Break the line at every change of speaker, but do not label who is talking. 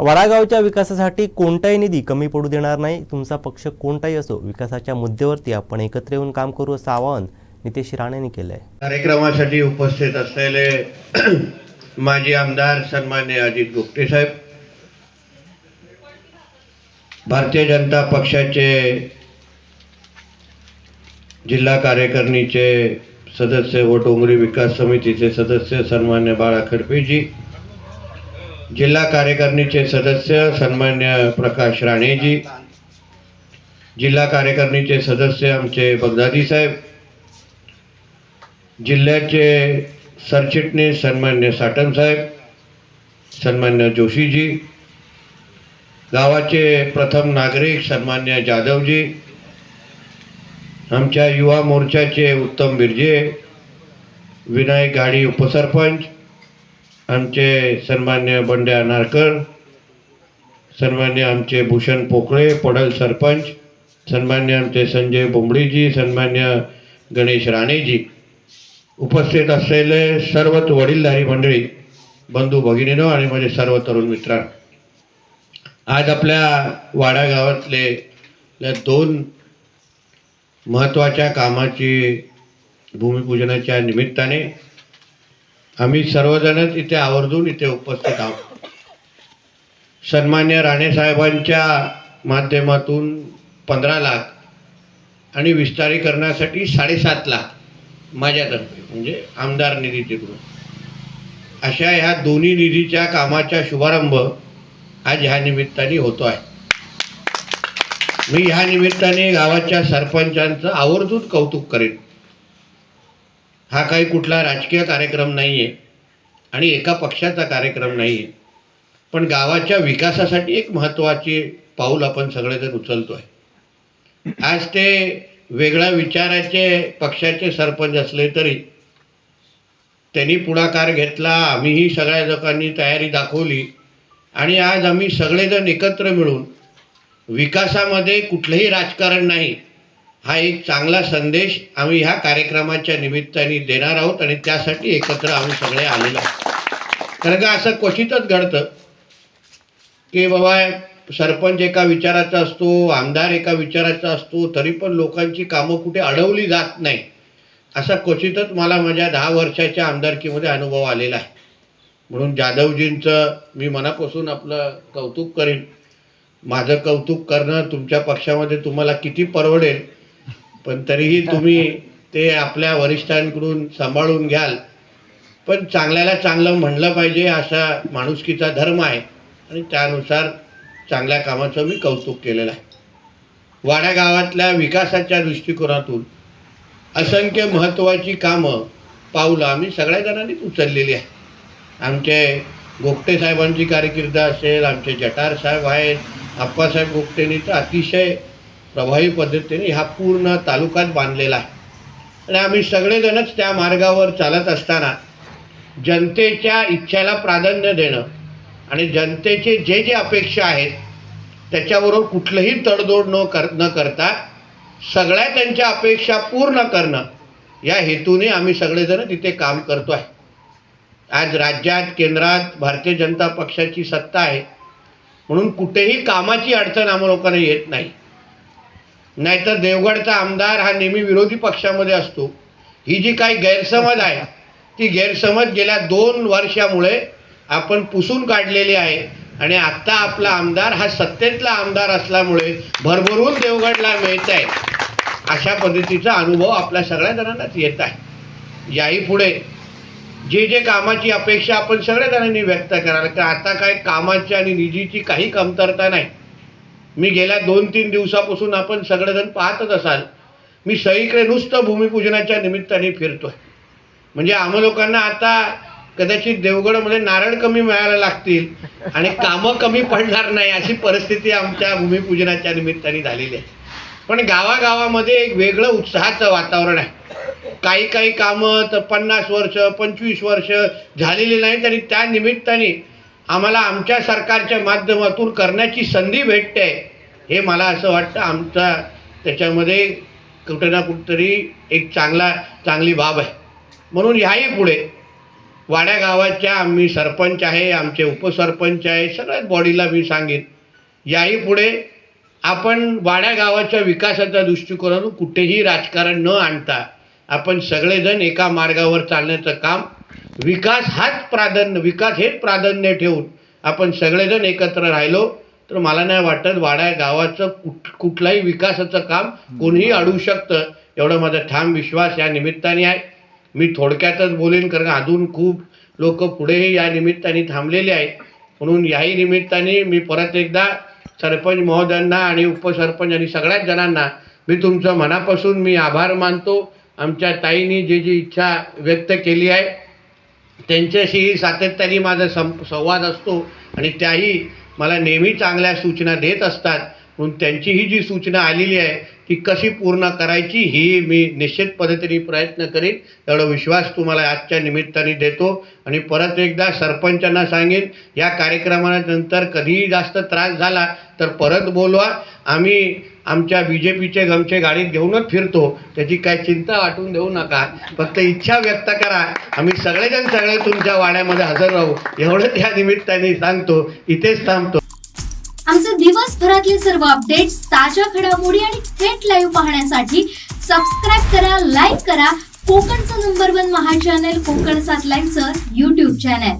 वडागावच्या विकासासाठी कोणताही निधी कमी पडू देणार नाही. तुमचा पक्ष कोणताही असो विकासाच्या मुद्द्यावरती आपण एकत्र येऊन काम करू असं आवाहन नितेश राणेंनी केलं आहे
कार्यक्रमासाठी उपस्थित असलेले माजी आमदार सन्मान्य अजित गुप्ते साहेब भारतीय जनता पक्षाचे जिल्हा कार्यकारिणीचे सदस्य व डोंगरी विकास समितीचे सदस्य सन्मान्य बाळा खडपेजी जिल्हा कार्यकारिणीचे सदस्य सन्मान्य प्रकाश राणेजी जिल्हा कार्यकारिणीचे सदस्य आमचे बगदादी साहेब जिल्ह्याचे सरचिटणीस सन्मान्य साटम साहेब सन्मान्य जोशीजी गावाचे प्रथम नागरिक सन्मान्य जाधवजी आमच्या युवा मोर्चाचे उत्तम बिर्जे विनायक गाडी उपसरपंच आमचे सन्मान्य बंड्या नारकर सन्मान्य आमचे भूषण पोकळे पडल सरपंच सन्मान्य आमचे संजय बोंबडीजी सन्मान्य गणेश राणेजी. उपस्थित असलेले सर्वच वडीलधारी मंडळी बंधू भगिनीनो आणि माझे सर्व तरुण मित्र आज आपल्या वाडा गावातले दोन महत्त्वाच्या कामाची भूमिपूजनाच्या निमित्ताने आम्ही सर्वजणच इथे आवर्जून इथे उपस्थित आहोत. सन्मान्य राणेसाहेबांच्या माध्यमातून पंधरा लाख आणि विस्तारीकरणासाठी साडेसात लाख माझ्यातर्फे म्हणजे आमदार निधीचे तिकडून. अशा ह्या दोन्ही निधीच्या कामाचा शुभारंभ आज ह्या निमित्ताने होतो आहे. मी ह्या निमित्ताने गावाच्या सरपंचांचं आवर्जून कौतुक करेन. हा काही कुठला राजकीय कार्यक्रम नाही आहे आणि एका पक्षाचा कार्यक्रम नाही आहे पण गावाच्या विकासासाठी एक महत्त्वाचे पाऊल आपण सगळेजण उचलतो आहे आज ते वेगळ्या विचाराचे पक्षाचे सरपंच असले तरी त्यांनी पुढाकार घेतला आम्हीही सगळ्या लोकांनी तयारी दाखवली आणि आज आम्ही सगळेजण एकत्र मिळून विकासामध्ये कुठलंही राजकारण नाही. हा एक चांगला संदेश आम्ही ह्या कार्यक्रमाच्या निमित्ताने देणार आहोत आणि त्यासाठी एकत्र आम्ही सगळे आलेलो आहोत. कारण का असं क्वचितच घडतं की बाबा सरपंच एका विचाराचा असतो आमदार एका विचाराचा असतो तरी पण लोकांची कामं कुठे अडवली जात नाही. असा क्वचितच मला माझ्या दहा वर्षाच्या आमदारकीमध्ये अनुभव आलेला आहे. म्हणून जाधवजींचं मी मनापासून आपलं कौतुक करेन. माझं कौतुक करणं तुमच्या पक्षामध्ये तुम्हाला किती परवडेल पण तरीही तुम्ही ते आपल्या वरिष्ठांकडून सांभाळून घ्याल. पण चांगल्याला चांगलं म्हणलं पाहिजे असा माणुसकीचा धर्म आहे. आणि त्यानुसार चांगल्या कामाचं मी कौतुक केलेलं आहे. वाड्या गावातल्या विकासाच्या दृष्टिकोनातून असंख्य महत्त्वाची कामं पावलं आम्ही सगळ्या जणांनीच उचललेली आहे आमचे गोगटे साहेबांची कारकीर्द असेल आमचे जटार साहेब आहेत आप्पासाहेब गोगटेंनी तर अतिशय प्रभावी पद्धतीने हा पूर्ण तालुकाच बांधलेला आहे. आणि आम्ही सगळेजणच त्या मार्गावर चालत असताना जनतेच्या इच्छेला प्राधान्य देणं आणि जनतेचे जे जे अपेक्षा आहेत त्याच्याबरोबर कुठलंही तडजोड न कर न करता सगळ्या त्यांच्या अपेक्षा पूर्ण करणं या हेतूने आम्ही सगळेजण तिथे काम करतो आहे आज राज्यात केंद्रात भारतीय जनता पक्षाची सत्ता आहे म्हणून कुठेही कामाची अडचण आम्हा लोकांना येत नाही. नाहीतर देवगडचा आमदार हा नेहमी विरोधी पक्षामध्ये असतो. ही जी काही गैरसमज आहे ती गैरसमज गेल्या दोन वर्षामुळे आपण पुसून काढलेली आहे. आणि आत्ता आपला आमदार हा सत्तेतला आमदार असल्यामुळे भरभरून देवगडला मिळत आहे. अशा पद्धतीचा अनुभव आपल्या सगळ्या जणांनाच येत आहे. याही पुढे जे जे कामाची अपेक्षा आपण सगळ्या जणांनी व्यक्त कराल कारण आता काय कामाची आणि निधीची काही कमतरता नाही. मी गेल्या दोन तीन दिवसापासून आपण सगळेजण पाहतच असाल मी सगळीकडे नुसतं भूमिपूजनाच्या निमित्ताने फिरतोय. म्हणजे आम्हा लोकांना आता कदाचित देवगडमध्ये नारळ कमी मिळायला लागतील आणि कामं कमी पडणार नाही अशी परिस्थिती आमच्या भूमिपूजनाच्या निमित्ताने झालेली आहे. पण गावागावामध्ये एक वेगळं उत्साहाचं वातावरण आहे. काही काही कामं तर पन्नास वर्ष पंचवीस वर्ष झालेली नाहीत आणि त्या निमित्ताने आम्हाला आमच्या सरकारच्या माध्यमातून करण्याची संधी भेटते. हे मला असं वाटतं. आमचा त्याच्यामध्ये कुठे ना कुठंतरी एक चांगला चांगली बाब आहे. म्हणून ह्याही पुढे वाड्या गावाच्या आम्ही सरपंच आहे आमचे उपसरपंच आहे सगळ्याच बॉडीला मी सांगेन. याही पुढे आपण वाड्या गावाच्या विकासाच्या दृष्टिकोनातून कुठेही राजकारण न आणता आपण सगळेजण एका मार्गावर चालण्याचं काम विकास हाच प्राधान्य विकास हेच प्राधान्य ठेवून आपण सगळेजण एकत्र राहिलो तर मला नाही वाटत वाड्या गावाचं कुठ कुठलाही विकासाचं काम कोणीही अडवू शकतं. एवढा माझा ठाम विश्वास या निमित्ताने आहे. मी थोडक्यातच बोलेन कारण अजून खूप लोक पुढेही या निमित्ताने थांबलेले आहेत. म्हणून याही निमित्ताने मी परत एकदा सरपंच महोदयांना आणि उपसरपंच आणि सगळ्याच जणांना मी तुमचं मनापासून मी आभार मानतो. आमच्या ताईंनी जी जी इच्छा व्यक्त केली आहे त्यांच्याशीही सातत्याने माझा सं संवाद असतो आणि त्याही मला नेहमी चांगल्या सूचना देत असतात. म्हणून त्यांची ही जी सूचना आलेली आहे ती कशी पूर्ण करायची ही मी निश्चित पद्धतीने प्रयत्न करीन. एवढा विश्वास तुम्हाला आजच्या निमित्ताने देतो. आणि परत एकदा सरपंचांना सांगेन या कार्यक्रमानंतर कधीही जास्त त्रास झाला तर परत बोलवा आम्ही आमच्या बी जे पीचे गमचे गाडीत घेऊनच फिरतो. त्याची काय चिंता वाटून देऊ नका. फक्त इच्छा व्यक्त करा. आम्ही सगळेजण सगळे तुमच्या वाड्यामध्ये हजर राहू. एवढंच या निमित्ताने सांगतो. इथेच थांबतो.
आमचे दिवसभरातले सर्व अपडेट्स ताज्या घडामोडी आणि थेट लाईव्ह पाहण्यासाठी सबस्क्राईब करा लाईक करा. कोकणचं नंबर वन महा चॅनल कोकण सात लाईनचं युट्यूब चॅनल